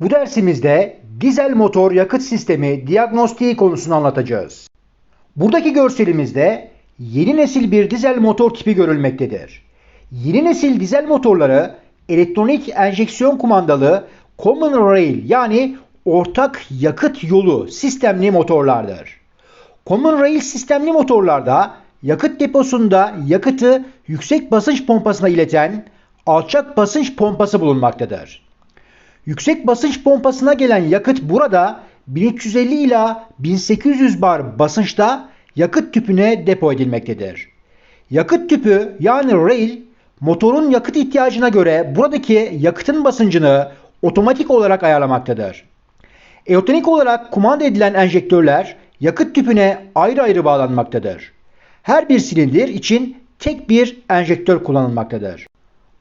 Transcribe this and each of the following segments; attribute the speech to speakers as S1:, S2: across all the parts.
S1: Bu dersimizde dizel motor yakıt sistemi diagnostiği konusunu anlatacağız. Buradaki görselimizde yeni nesil bir dizel motor tipi görülmektedir. Yeni nesil dizel motorları elektronik enjeksiyon kumandalı Common Rail yani ortak yakıt yolu sistemli motorlardır. Common Rail sistemli motorlarda yakıt deposunda yakıtı yüksek basınç pompasına ileten alçak basınç pompası bulunmaktadır. Yüksek basınç pompasına gelen yakıt burada 1350 ila 1800 bar basınçta yakıt tüpüne depo edilmektedir. Yakıt tüpü yani rail motorun yakıt ihtiyacına göre buradaki yakıtın basıncını otomatik olarak ayarlamaktadır. Elektronik olarak kumanda edilen enjektörler yakıt tüpüne ayrı ayrı bağlanmaktadır. Her bir silindir için tek bir enjektör kullanılmaktadır.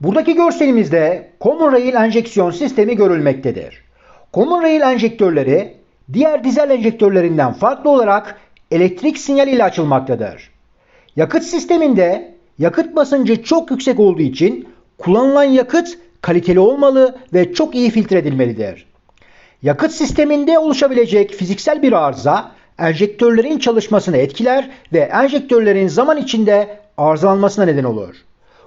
S1: Buradaki görselimizde Common Rail enjeksiyon sistemi görülmektedir. Common Rail enjektörleri diğer dizel enjektörlerinden farklı olarak elektrik sinyali ile açılmaktadır. Yakıt sisteminde yakıt basıncı çok yüksek olduğu için kullanılan yakıt kaliteli olmalı ve çok iyi filtre edilmelidir. Yakıt sisteminde oluşabilecek fiziksel bir arıza enjektörlerin çalışmasını etkiler ve enjektörlerin zaman içinde arızalanmasına neden olur.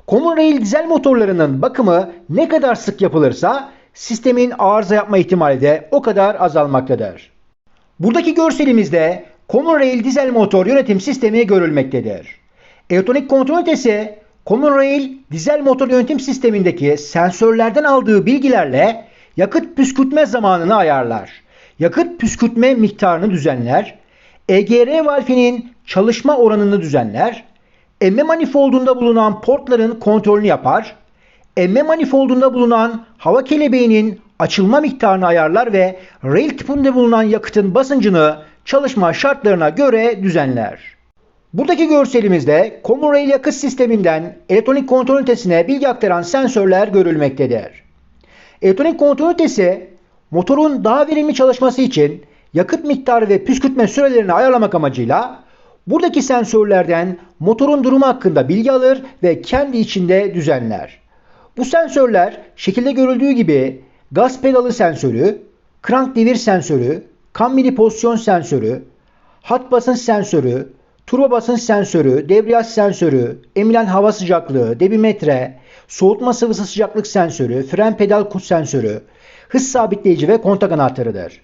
S1: Common Rail dizel motorlarının bakımı ne kadar sık yapılırsa sistemin arıza yapma ihtimali de o kadar azalmaktadır. Buradaki görselimizde Common Rail dizel motor yönetim sistemi görülmektedir. Elektronik kontrol ünitesi Common Rail dizel motor yönetim sistemindeki sensörlerden aldığı bilgilerle yakıt püskürtme zamanını ayarlar. Yakıt püskürtme miktarını düzenler. EGR valfinin çalışma oranını düzenler. Emme manifoldunda bulunan portların kontrolünü yapar. Emme manifoldunda bulunan hava kelebeğinin açılma miktarını ayarlar ve rail tipinde bulunan yakıtın basıncını çalışma şartlarına göre düzenler. Buradaki görselimizde Common Rail yakıt sisteminden elektronik kontrol ünitesine bilgi aktaran sensörler görülmektedir. Elektronik kontrol ünitesi motorun daha verimli çalışması için yakıt miktarı ve püskürtme sürelerini ayarlamak amacıyla buradaki sensörlerden motorun durumu hakkında bilgi alır ve kendi içinde düzenler. Bu sensörler şekilde görüldüğü gibi gaz pedalı sensörü, krank devir sensörü, kammini pozisyon sensörü, hat basınç sensörü, turbo basınç sensörü, debriyaj sensörü, emilen hava sıcaklığı, debimetre, soğutma sıvısı sıcaklık sensörü, fren pedal kuş sensörü, hız sabitleyici ve kontak anahtarıdır.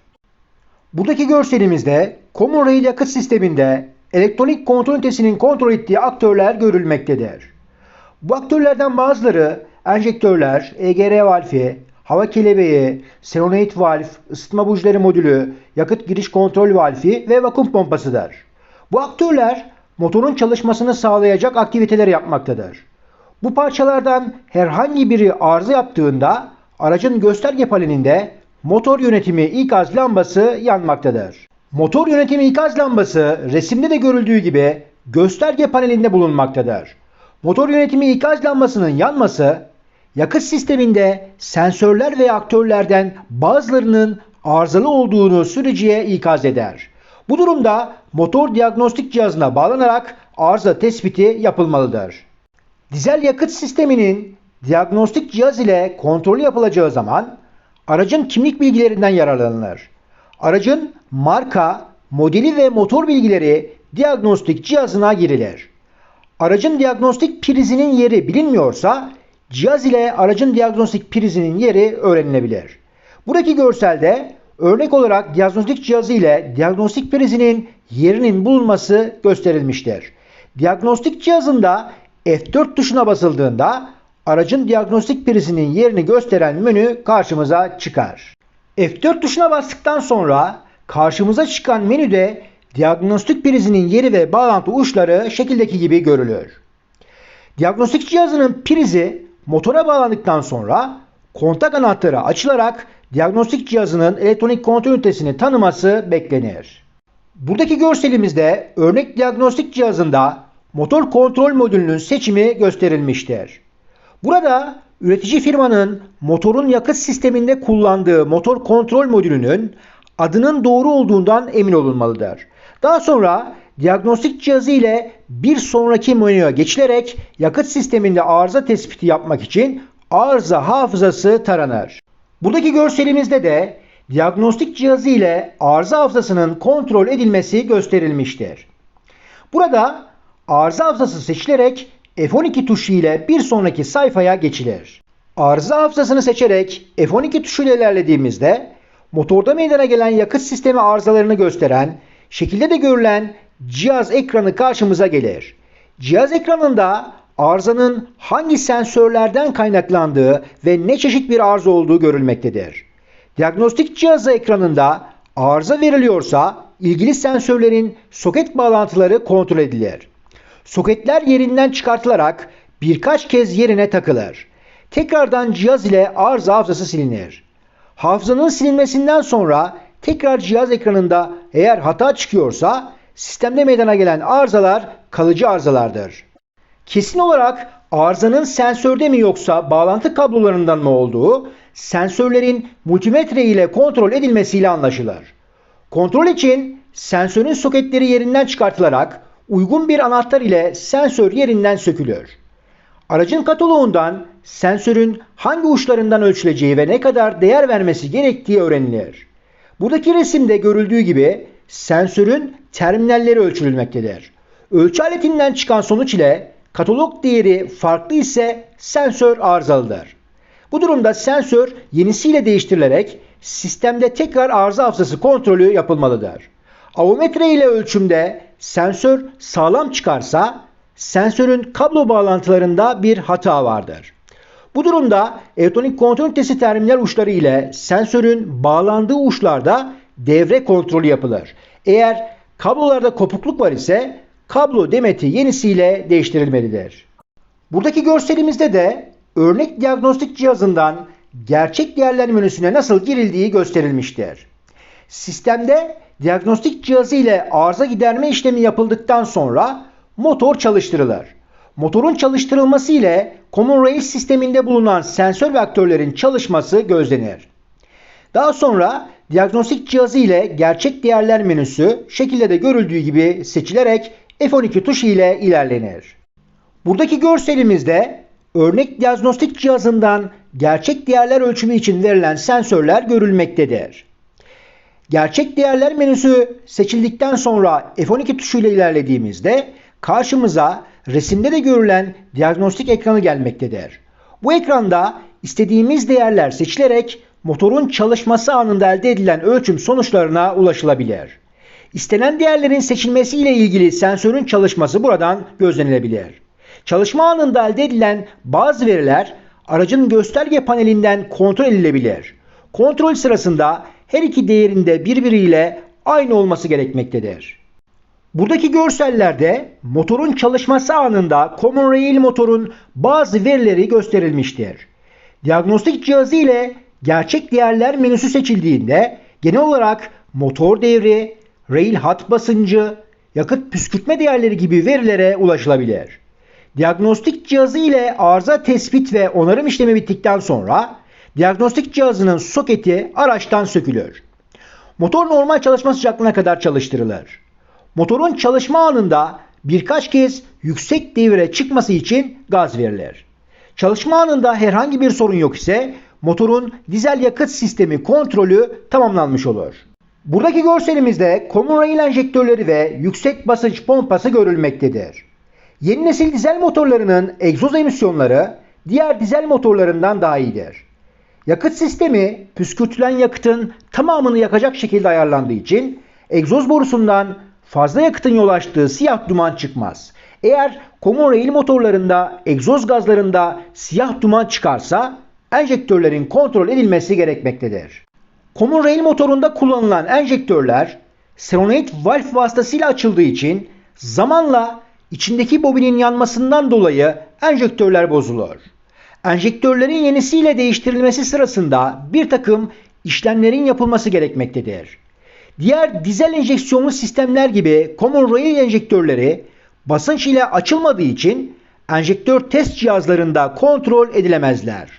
S1: Buradaki görselimizde Common Rail yakıt sisteminde elektronik kontrol ünitesinin kontrol ettiği aktörler görülmektedir. Bu aktörlerden bazıları enjektörler, EGR valfi, hava kelebeği, solenoid valf, ısıtma bujileri modülü, yakıt giriş kontrol valfi ve vakum pompasıdır. Bu aktörler motorun çalışmasını sağlayacak aktiviteleri yapmaktadır. Bu parçalardan herhangi biri arıza yaptığında aracın gösterge panelinde motor yönetimi ikaz lambası yanmaktadır. Motor yönetimi ikaz lambası resimde de görüldüğü gibi gösterge panelinde bulunmaktadır. Motor yönetimi ikaz lambasının yanması yakıt sisteminde sensörler ve aktörlerden bazılarının arızalı olduğunu sürücüye ikaz eder. Bu durumda motor diagnostik cihazına bağlanarak arıza tespiti yapılmalıdır. Dizel yakıt sisteminin diagnostik cihaz ile kontrolü yapılacağı zaman aracın kimlik bilgilerinden yararlanılır. Aracın marka, modeli ve motor bilgileri diagnostik cihazına girilir. Aracın diagnostik prizinin yeri bilinmiyorsa cihaz ile aracın diagnostik prizinin yeri öğrenilebilir. Buradaki görselde örnek olarak diagnostik cihazı ile diagnostik prizinin yerinin bulunması gösterilmiştir. Diagnostik cihazında F4 tuşuna basıldığında aracın diagnostik prizinin yerini gösteren menü karşımıza çıkar. F4 tuşuna bastıktan sonra karşımıza çıkan menüde diagnostik prizinin yeri ve bağlantı uçları şekildeki gibi görülür. Diagnostik cihazının prizi motora bağlandıktan sonra kontak anahtarı açılarak diagnostik cihazının elektronik kontrol ünitesini tanıması beklenir. Buradaki görselimizde örnek diagnostik cihazında motor kontrol modülünün seçimi gösterilmiştir. Burada üretici firmanın motorun yakıt sisteminde kullandığı motor kontrol modülünün adının doğru olduğundan emin olunmalıdır. Daha sonra diagnostik cihazı ile bir sonraki menüye geçilerek yakıt sisteminde arıza tespiti yapmak için arıza hafızası taranır. Buradaki görselimizde de diagnostik cihazı ile arıza hafızasının kontrol edilmesi gösterilmiştir. Burada arıza hafızası seçilerek F12 tuşu ile bir sonraki sayfaya geçilir. Arıza hafızasını seçerek F12 tuşu ile ilerlediğimizde motorda meydana gelen yakıt sistemi arızalarını gösteren, şekilde de görülen cihaz ekranı karşımıza gelir. Cihaz ekranında arızanın hangi sensörlerden kaynaklandığı ve ne çeşit bir arıza olduğu görülmektedir. Diagnostik cihazı ekranında arıza veriliyorsa ilgili sensörlerin soket bağlantıları kontrol edilir. Soketler yerinden çıkartılarak birkaç kez yerine takılır. Tekrardan cihaz ile arıza hafızası silinir. Hafızanın silinmesinden sonra tekrar cihaz ekranında eğer hata çıkıyorsa sistemde meydana gelen arızalar kalıcı arızalardır. Kesin olarak arızanın sensörde mi yoksa bağlantı kablolarından mı olduğu sensörlerin multimetre ile kontrol edilmesiyle anlaşılır. Kontrol için sensörün soketleri yerinden çıkartılarak uygun bir anahtar ile sensör yerinden sökülür. Aracın kataloğundan sensörün hangi uçlarından ölçüleceği ve ne kadar değer vermesi gerektiği öğrenilir. Buradaki resimde görüldüğü gibi sensörün terminalleri ölçülmektedir. Ölçü aletinden çıkan sonuç ile katalog değeri farklı ise sensör arızalıdır. Bu durumda sensör yenisiyle değiştirilerek sistemde tekrar arıza hafızası kontrolü yapılmalıdır. Avometre ile ölçümde sensör sağlam çıkarsa sensörün kablo bağlantılarında bir hata vardır. Bu durumda elektronik kontrol ünitesi terminal uçları ile sensörün bağlandığı uçlarda devre kontrolü yapılır. Eğer kablolarda kopukluk var ise kablo demeti yenisiyle değiştirilmelidir. Buradaki görselimizde de örnek diagnostik cihazından gerçek değerler menüsüne nasıl girildiği gösterilmiştir. Sistemde diagnostik cihazı ile arıza giderme işlemi yapıldıktan sonra motor çalıştırılır. Motorun çalıştırılması ile Common Rail sisteminde bulunan sensör ve aktörlerin çalışması gözlenir. Daha sonra diagnostik cihazı ile gerçek değerler menüsü şekilde de görüldüğü gibi seçilerek F12 tuşu ile ilerlenir. Buradaki görselimizde örnek diagnostik cihazından gerçek değerler ölçümü için verilen sensörler görülmektedir. Gerçek değerler menüsü seçildikten sonra F12 tuşuyla ilerlediğimizde karşımıza resimde de görülen diagnostik ekranı gelmektedir. Bu ekranda istediğimiz değerler seçilerek motorun çalışması anında elde edilen ölçüm sonuçlarına ulaşılabilir. İstenen değerlerin seçilmesi ile ilgili sensörün çalışması buradan gözlenilebilir. Çalışma anında elde edilen bazı veriler aracın gösterge panelinden kontrol edilebilir. Kontrol sırasında her iki değerinde birbiriyle aynı olması gerekmektedir. Buradaki görsellerde motorun çalışması anında Common Rail motorun bazı verileri gösterilmiştir. Diagnostik cihazı ile gerçek değerler menüsü seçildiğinde genel olarak motor devri, rail hat basıncı, yakıt püskürtme değerleri gibi verilere ulaşılabilir. Diagnostik cihazı ile arıza tespit ve onarım işlemi bittikten sonra diagnostik cihazının soketi araçtan sökülür. Motor normal çalışma sıcaklığına kadar çalıştırılır. Motorun çalışma anında birkaç kez yüksek devire çıkması için gaz verilir. Çalışma anında herhangi bir sorun yok ise motorun dizel yakıt sistemi kontrolü tamamlanmış olur. Buradaki görselimizde common rail enjektörleri ve yüksek basınç pompası görülmektedir. Yeni nesil dizel motorlarının egzoz emisyonları diğer dizel motorlarından daha iyidir. Yakıt sistemi püskürtülen yakıtın tamamını yakacak şekilde ayarlandığı için egzoz borusundan fazla yakıtın yol açtığı siyah duman çıkmaz. Eğer common rail motorlarında egzoz gazlarında siyah duman çıkarsa enjektörlerin kontrol edilmesi gerekmektedir. Common rail motorunda kullanılan enjektörler solenoid valve vasıtasıyla açıldığı için zamanla içindeki bobinin yanmasından dolayı enjektörler bozulur. Enjektörlerin yenisiyle değiştirilmesi sırasında bir takım işlemlerin yapılması gerekmektedir. Diğer dizel enjeksiyonlu sistemler gibi Common Rail enjektörleri basınç ile açılmadığı için enjektör test cihazlarında kontrol edilemezler.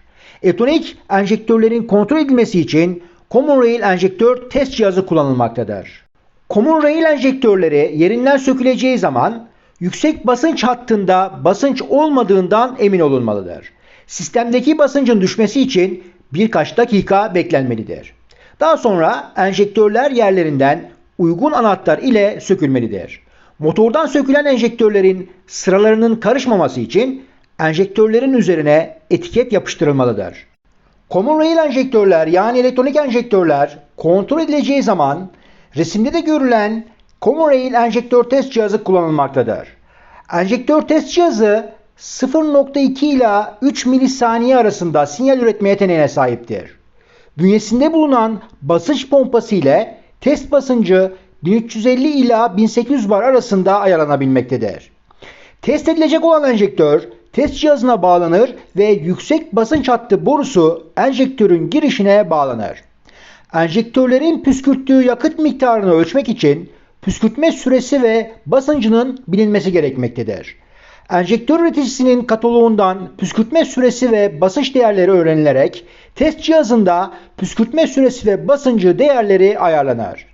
S1: Elektronik enjektörlerin kontrol edilmesi için Common Rail enjektör test cihazı kullanılmaktadır. Common Rail enjektörleri yerinden söküleceği zaman yüksek basınç hattında basınç olmadığından emin olunmalıdır. Sistemdeki basıncın düşmesi için birkaç dakika beklenmelidir. Daha sonra enjektörler yerlerinden uygun anahtar ile sökülmelidir. Motordan sökülen enjektörlerin sıralarının karışmaması için enjektörlerin üzerine etiket yapıştırılmalıdır. Common rail enjektörler yani elektronik enjektörler kontrol edileceği zaman resimde de görülen Common rail enjektör test cihazı kullanılmaktadır. Enjektör test cihazı 0.2 ila 3 milisaniye arasında sinyal üretme yeteneğine sahiptir. Bünyesinde bulunan basınç pompası ile test basıncı 1350 ila 1800 bar arasında ayarlanabilmektedir. Test edilecek olan enjektör test cihazına bağlanır ve yüksek basınç hattı borusu enjektörün girişine bağlanır. Enjektörlerin püskürttüğü yakıt miktarını ölçmek için püskürtme süresi ve basıncının bilinmesi gerekmektedir. Enjektör üreticisinin kataloğundan püskürtme süresi ve basınç değerleri öğrenilerek test cihazında püskürtme süresi ve basıncı değerleri ayarlanır.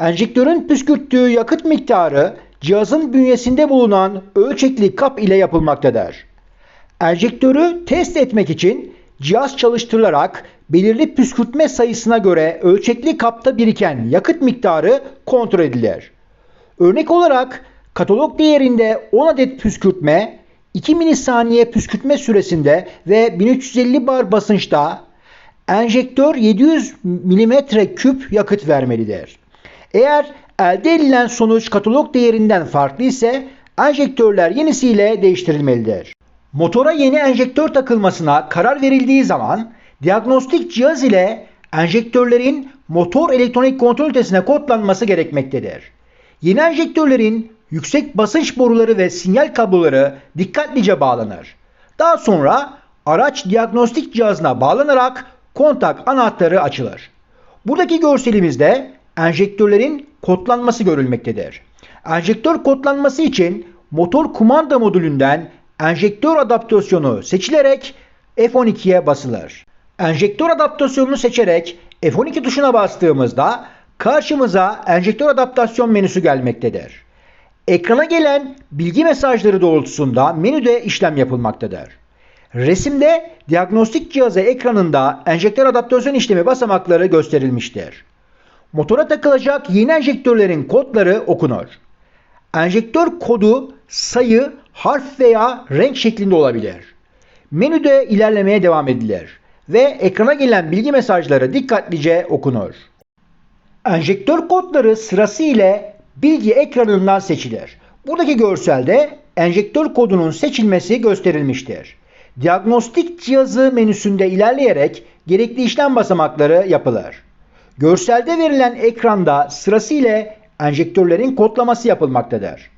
S1: Enjektörün püskürttüğü yakıt miktarı cihazın bünyesinde bulunan ölçekli kap ile yapılmaktadır. Enjektörü test etmek için cihaz çalıştırılarak belirli püskürtme sayısına göre ölçekli kapta biriken yakıt miktarı kontrol edilir. Örnek olarak katalog değerinde 10 adet püskürtme 2 milisaniye püskürtme süresinde ve 1350 bar basınçta enjektör 700 mm küp yakıt vermelidir. Eğer elde edilen sonuç katalog değerinden farklı ise enjektörler yenisiyle değiştirilmelidir. Motora yeni enjektör takılmasına karar verildiği zaman diagnostik cihaz ile enjektörlerin motor elektronik kontrol ünitesine kodlanması gerekmektedir. Yeni enjektörlerin yüksek basınç boruları ve sinyal kabloları dikkatlice bağlanır. Daha sonra araç diagnostik cihazına bağlanarak kontak anahtarı açılır. Buradaki görselimizde enjektörlerin kodlanması görülmektedir. Enjektör kodlanması için motor kumanda modülünden enjektör adaptasyonu seçilerek F12'ye basılır. Enjektör adaptasyonunu seçerek F12 tuşuna bastığımızda karşımıza enjektör adaptasyon menüsü gelmektedir. Ekrana gelen bilgi mesajları doğrultusunda menüde işlem yapılmaktadır. Resimde diagnostik cihazı ekranında enjektör adaptasyon işlemi basamakları gösterilmiştir. Motora takılacak yeni enjektörlerin kodları okunur. Enjektör kodu sayı, harf veya renk şeklinde olabilir. Menüde ilerlemeye devam edilir ve ekrana gelen bilgi mesajları dikkatlice okunur. Enjektör kodları sırası ile bilgi ekranından seçilir. Buradaki görselde enjektör kodunun seçilmesi gösterilmiştir. Diagnostik cihazı menüsünde ilerleyerek gerekli işlem basamakları yapılır. Görselde verilen ekranda sırasıyla enjektörlerin kodlaması yapılmaktadır.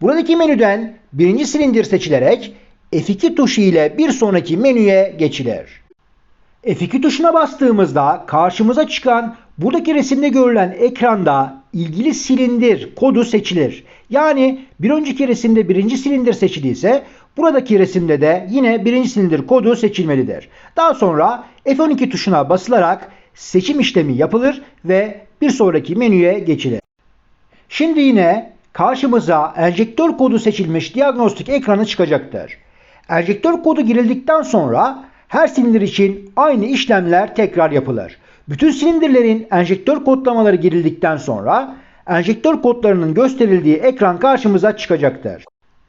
S1: Buradaki menüden birinci silindir seçilerek F2 tuşu ile bir sonraki menüye geçilir. F2 tuşuna bastığımızda karşımıza çıkan buradaki resimde görülen ekranda ilgili silindir kodu seçilir. Yani bir önceki resimde birinci silindir seçiliyse buradaki resimde de yine birinci silindir kodu seçilmelidir. Daha sonra F12 tuşuna basılarak seçim işlemi yapılır ve bir sonraki menüye geçilir. Şimdi yine karşımıza enjektör kodu seçilmiş diagnostik ekranı çıkacaktır. Enjektör kodu girildikten sonra her silindir için aynı işlemler tekrar yapılır. Bütün silindirlerin enjektör kodlamaları girildikten sonra enjektör kodlarının gösterildiği ekran karşımıza çıkacaktır.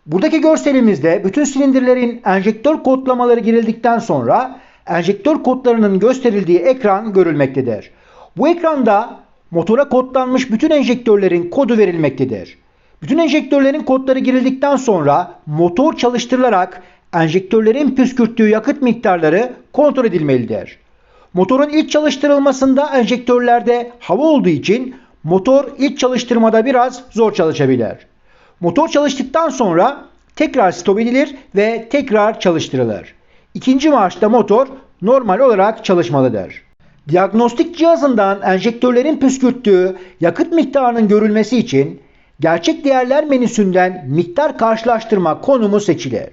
S1: Buradaki görselimizde bütün silindirlerin enjektör kodlamaları girildikten sonra enjektör kodlarının gösterildiği ekran görülmektedir. Bu ekranda motora kodlanmış bütün enjektörlerin kodu verilmektedir. Bütün enjektörlerin kodları girildikten sonra motor çalıştırılarak enjektörlerin püskürttüğü yakıt miktarları kontrol edilmelidir. Motorun ilk çalıştırılmasında enjektörlerde hava olduğu için motor ilk çalıştırmada biraz zor çalışabilir. Motor çalıştıktan sonra tekrar stop edilir ve tekrar çalıştırılır. İkinci marşta motor normal olarak çalışmalıdır. Diagnostik cihazından enjektörlerin püskürttüğü yakıt miktarının görülmesi için gerçek değerler menüsünden miktar karşılaştırma konumu seçilir.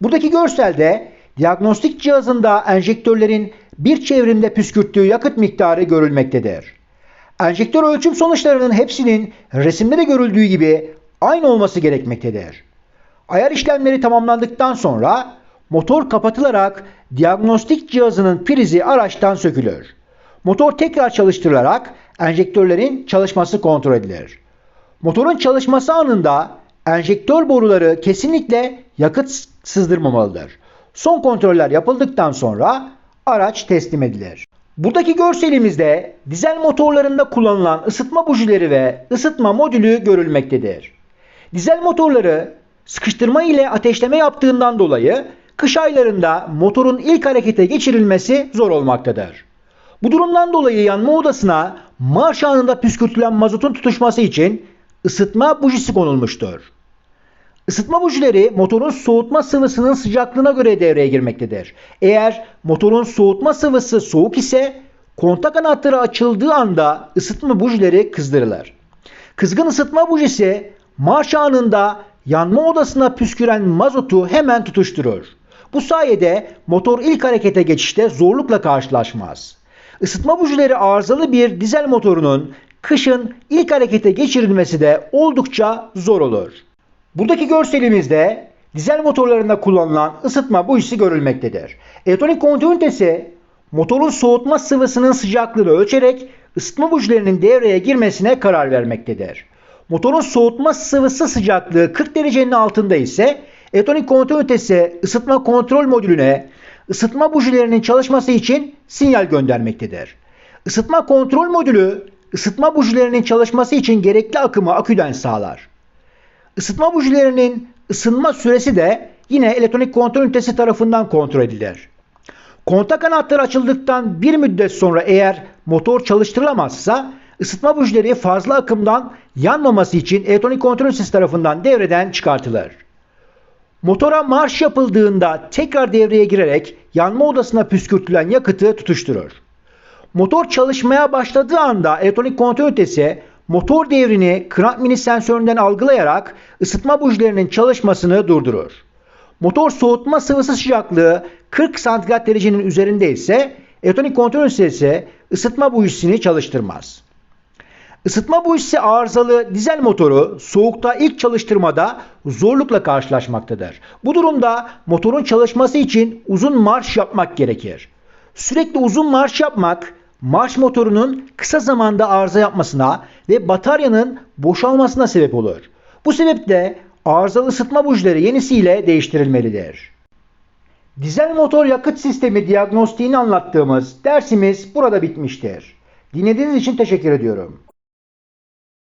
S1: Buradaki görselde diagnostik cihazında enjektörlerin bir çevrimde püskürttüğü yakıt miktarı görülmektedir. Enjektör ölçüm sonuçlarının hepsinin resimde de görüldüğü gibi aynı olması gerekmektedir. Ayar işlemleri tamamlandıktan sonra motor kapatılarak diagnostik cihazının prizi araçtan sökülür. Motor tekrar çalıştırılarak enjektörlerin çalışması kontrol edilir. Motorun çalışması anında enjektör boruları kesinlikle yakıt sızdırmamalıdır. Son kontroller yapıldıktan sonra araç teslim edilir. Buradaki görselimizde dizel motorlarında kullanılan ısıtma bujileri ve ısıtma modülü görülmektedir. Dizel motorları sıkıştırma ile ateşleme yaptığından dolayı kış aylarında motorun ilk harekete geçirilmesi zor olmaktadır. Bu durumdan dolayı yanma odasına marş anında püskürtülen mazotun tutuşması için ısıtma bujisi konulmuştur. Isıtma bujileri motorun soğutma sıvısının sıcaklığına göre devreye girmektedir. Eğer motorun soğutma sıvısı soğuk ise kontak anahtarı açıldığı anda ısıtma bujileri kızdırılır. Kızgın ısıtma bujisi marş anında yanma odasına püsküren mazotu hemen tutuşturur. Bu sayede motor ilk harekete geçişte zorlukla karşılaşmaz. Isıtma bujileri arızalı bir dizel motorunun kışın ilk harekete geçirilmesi de oldukça zor olur. Buradaki görselimizde dizel motorlarında kullanılan ısıtma bujisi görülmektedir. Elektronik kontrol ünitesi motorun soğutma sıvısının sıcaklığını ölçerek ısıtma bujilerinin devreye girmesine karar vermektedir. Motorun soğutma sıvısı sıcaklığı 40 derecenin altında ise elektronik kontrol ünitesi ısıtma kontrol modülüne ısıtma bujilerinin çalışması için sinyal göndermektedir. Isıtma kontrol modülü ısıtma bujilerinin çalışması için gerekli akımı aküden sağlar. Isıtma bujilerinin ısınma süresi de yine elektronik kontrol ünitesi tarafından kontrol edilir. Kontak anahtarı açıldıktan bir müddet sonra eğer motor çalıştırılamazsa ısıtma bujileri fazla akımdan yanmaması için elektronik kontrol ünitesi tarafından devreden çıkartılır. Motora marş yapıldığında tekrar devreye girerek yanma odasına püskürtülen yakıtı tutuşturur. Motor çalışmaya başladığı anda elektronik kontrol ünitesi motor devrini krank mini sensöründen algılayarak ısıtma bujilerinin çalışmasını durdurur. Motor soğutma sıvısı sıcaklığı 40 santigrat derecenin üzerinde ise elektronik kontrol ünitesi ısıtma bujisini çalıştırmaz. Isıtma bujisi arızalı dizel motoru soğukta ilk çalıştırmada zorlukla karşılaşmaktadır. Bu durumda motorun çalışması için uzun marş yapmak gerekir. Sürekli uzun marş yapmak marş motorunun kısa zamanda arıza yapmasına ve bataryanın boşalmasına sebep olur. Bu sebeple arızalı ısıtma bujileri yenisiyle değiştirilmelidir. Dizel motor yakıt sistemi diagnostiğini anlattığımız dersimiz burada bitmiştir. Dinlediğiniz için teşekkür ediyorum.